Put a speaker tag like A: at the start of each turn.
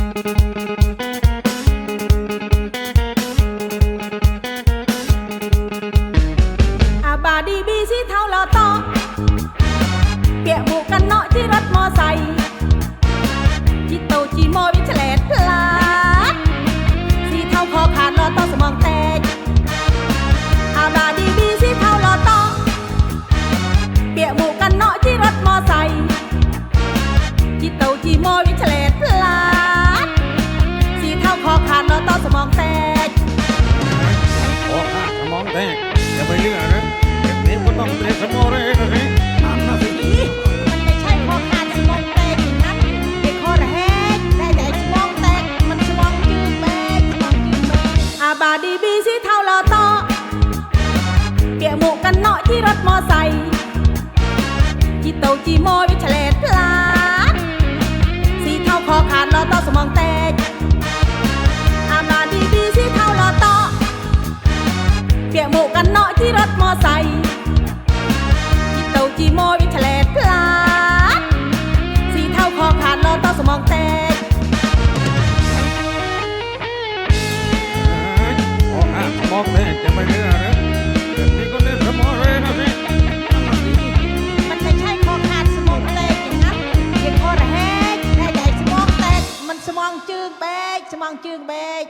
A: อา สมองเลยนะสิทำ
B: นะสิ
A: มันไม่ใช่คอขาดสมองแตกอย่างนั้นไอ้คอแรกแต่แต่สมองแตกมันสมองจืดแตกสมองจืดแตกอาบาดีบีสีเทาลอตอเปียกหมูกันเนาะที่รถมอไซค์จีโตจีโมวิชเลดพลาดสีเทาคอขาดลอตอสมองแตกอาบาดีบีสีเทาลอตอเปียกหมูกันเนาะที่รถมอไซค์ mong chương bê.